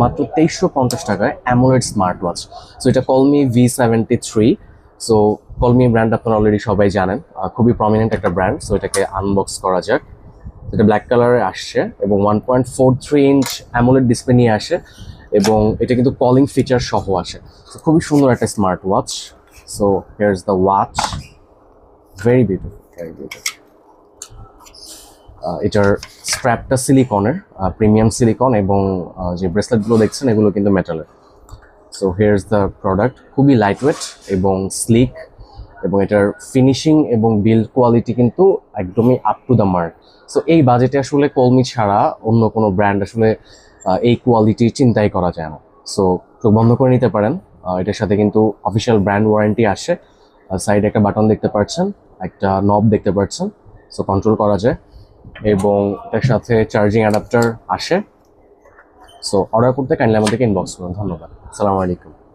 মাত্র তেইশশো পঞ্চাশ টাকায় অ্যামোলেড স্মার্ট ওয়াচ সো এটা কলমি ভি সেভেন্টি থ্রি সো কলমি ব্র্যান্ড আপনারা অলরেডি সবাই জানেন। খুবই প্রমিনেন্ট একটা ব্র্যান্ড সো এটাকে আনবক্স করা যাক। এটা ব্ল্যাক কালারে আসছে এবং one point four three inch AMOLED display নিয়ে আসে এবং এটা কিন্তু কলিং ফিচার সহ আসে সো খুবই সুন্দর একটা smart watch so here is the watch very beautiful very beautiful এটার স্ট্র্যাপটা সিলিকনের প্রিমিয়াম সিলিকন এবং যে ব্রেসলেটগুলো দেখছেন, এগুলো কিন্তু মেটালের সো হিয়ার্স দ্য প্রোডাক্ট খুবই লাইট ওয়েট এবং স্লিক এবং এটার ফিনিশিং এবং বিল্ড কোয়ালিটি কিন্তু একদমই up to the mark so এই বাজেটে আসলে কলমি ছাড়া অন্য কোনো ব্র্যান্ড আসলে এই কোয়ালিটি চিন্তাই করা যায় না। সো চোখ বন্ধ করে নিতে পারেন। এটার সাথে কিন্তু অফিসিয়াল ব্র্যান্ড ওয়ারেন্টি আসে। সাইডে একটা বাটন দেখতে পাচ্ছেন, একটা নব দেখতে পাচ্ছেন। সো কন্ট্রোল করা যায়। এবং এটার সাথে চার্জিং অ্যাডাপ্টার আসে। সো অর্ডার করতে কাইন্ডলি আমাদেরকে ইনবক্স করুন। ধন্যবাদ। আসসালামু আলাইকুম।